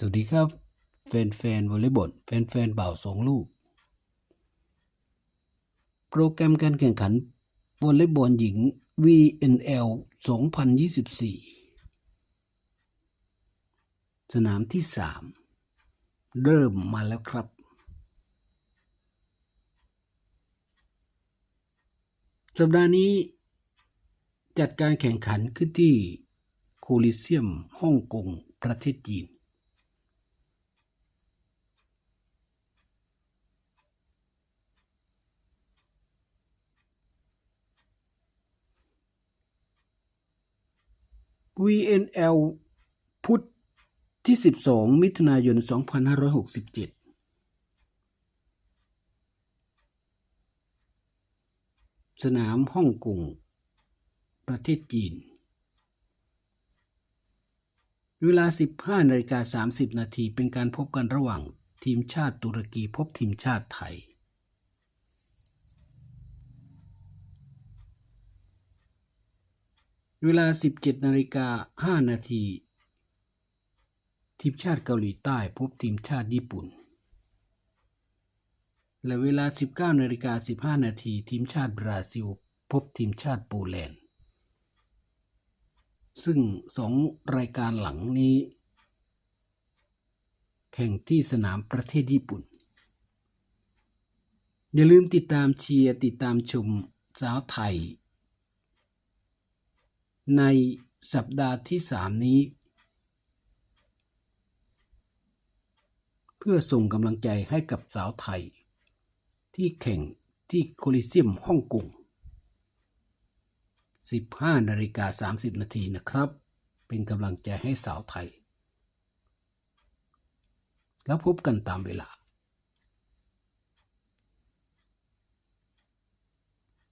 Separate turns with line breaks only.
สวัสดีครับแฟนๆวอลเลย์บอลแฟนๆเบ่าวสองลูก โปรแกรมการแข่งขันวอลเลย์บอลหญิง VNL 2024 สนามที่ 3 เริ่มมาแล้วครับ สัปดาห์นี้ จัดการแข่งขันขึ้นที่โคลิเซียมฮ่องกงประเทศจีน VNL พุทธที่ 12 มิถุนายน 2567สนามฮ่องกงประเทศจีน เวลา 15นาฬิกา30 นาทีเป็นการพบกันระหว่างทีมชาติตุรกีพบทีมชาติไทย เวลา 17นาฬิกา5นาทีทีมชาติเกาหลีใต้พบทีมชาติญี่ปุ่น และเวลา 19นาฬิกา15นาทีทีมชาติบราซิล พบทีมชาติโปแลนด์ ซึ่งสองรายการหลังนี้ แข่งที่สนามประเทศญี่ปุ่น อย่าลืมติดตามเชียร์ติดตามชมสาวไทย ในสัปดาห์ที่สามนี้ เพื่อส่งกำลังใจให้กับสาวไทย ที่แข่งที่โคลิเซียมฮ่องกง 15นาฬิกา30 นาทีนะครับ เป็นกำลังใจให้สาวไทย แล้วพบกันตามเวลา